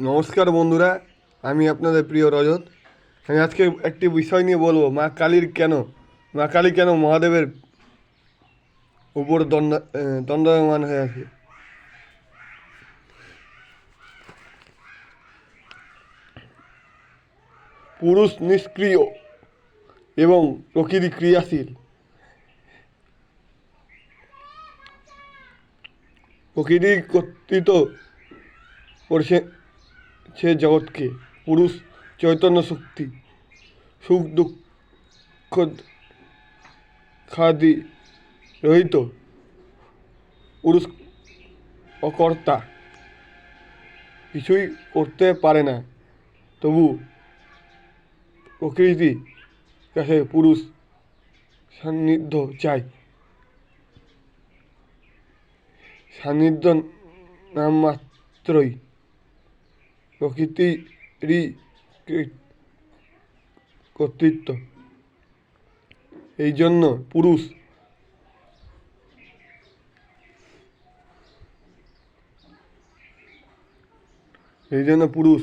নমস্কার বন্ধুরা আমি আপনাদের প্রিয় রজত। আমি আজকে একটি বিষয় নিয়ে বলব মা কালীর কেন মা কালী কেন মহাদেবের উপর দণ্ড আহ, দণ্ডায়মান হয়ে আছে? পুরুষ নিষ্ক্রিয় এবং প্রকৃতি ক্রিয়াশীল। প্রকৃতি কর্তৃত করছে সে জগৎকে, পুরুষ চৈতন্য শক্তি, সুখ দুঃখ খাদি রহিত পুরুষ অকর্তা কিছুই করতে পারে না। তবু প্রকৃতি কাছে পুরুষ সান্নিধ্য চায়। সান্নিধ্য নামমাত্রই প্রকৃতিরই কৃ- কর্তৃত্ব। এই জন্য পুরুষ এই জন্য পুরুষ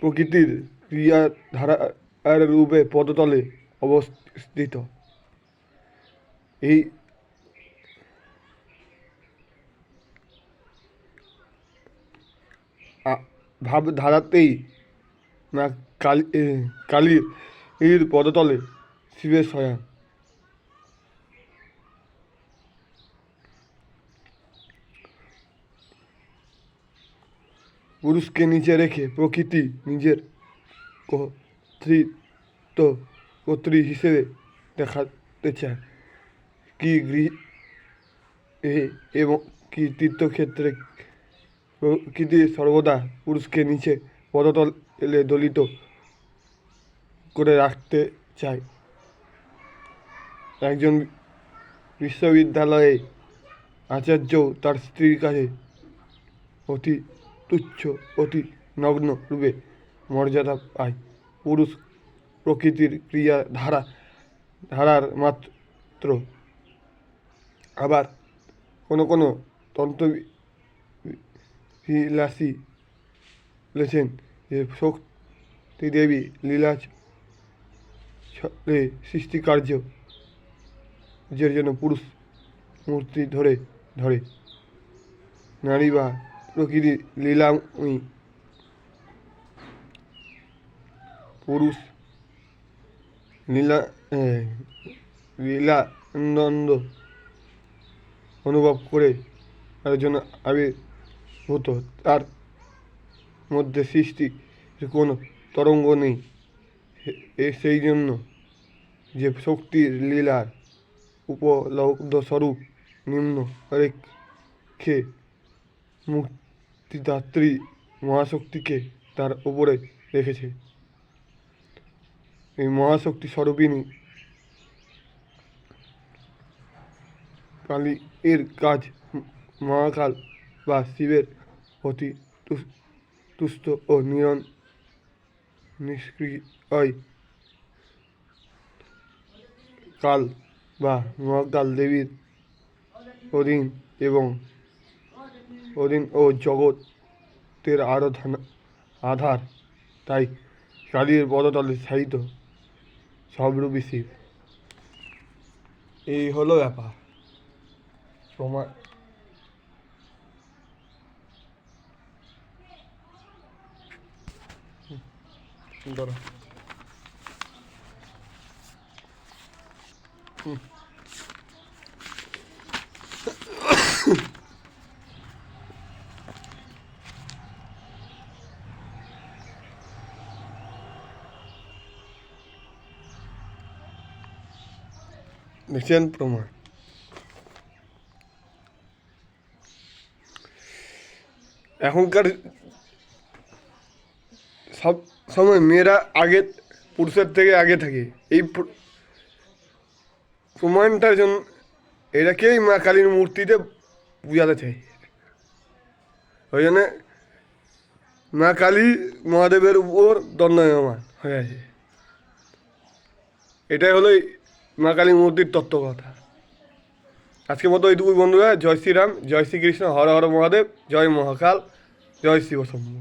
প্রকৃতির ক্রিয়াধারার রূপে পদতলে অবস্থিত। এই ভাবধারাতেই না কালী কালীর পদতলে শিবের শয়ান পুরুষকে নিচে রেখে প্রকৃতি নিজের কর্তৃত্ব কর্ত্রী হিসেবে দেখাতে চায় কি গৃহ এবং কি তীর্থক্ষেত্রে প্রকৃতি সর্বদা পুরুষকে নিচে পদতল এলে দলিত করে রাখতে চায়। একজন বিশ্ববিদ্যালয়ে আচার্য তার স্ত্রীর কাছে অতি তুচ্ছ, অতি নগ্ন রূপে মর্যাদা পায়। পুরুষ প্রকৃতির ক্রিয়া ধারা ধারার মাত্র। আবার কোনো কোনো তন্ত্র বিলাসী বলেছেন যে শক্তি দেবী লীলা সৃষ্টিকার্য যে জন্য পুরুষ মূর্তি ধরে ধরে নারী বা প্রকৃতি লীলাময়ী পুরুষ লীলা লীলা অনুভব করে তার জন্য আবির্ভূত তার মধ্যে সৃষ্টি কোনো তরঙ্গ নেই। সেই জন্য যে শক্তির লীলার উপলব্ধ স্বরূপ নিম্ন রেখে মুক্তিদাত্রী মহাশক্তিকে তার উপরে রেখেছে। এই মহাশক্তি স্বরূপিণী কালী এর কাজ মহাকাল বা শিবের অতি তুস- তুষ্ট ও নিরন নিষ্ক্রিয় কাল বা মহাকাল দেবীর অধীন এবং অধীন ও জগতের আরাধনা, আধার, তাই কালীর পদতলে সাহিত সবরূপী শিব। এই হলো ব্যাপার। তোমার ধরো হুম। দেখছেন প্রমাণ এখনকার সব সময় মেয়েরা আগে পুরুষের থেকে আগে থাকে। এই প্রমাণটার জন্য এটাকেই মা কালীর মূর্তিতে বুঝাতে চাই ওই জন্য মা কালী মহাদেবের উপর দণ্ডায়মান হয়ে আছে। এটাই হলো মা কালী মূর্তির তত্ত্ব কথা আজকের মতো এইটুকুই বন্ধুরা, জয় শ্রীরাম, জয় শ্রীকৃষ্ণ, হর হর মহাদেব, জয় মহাকাল, জয় শিব শম্ভু।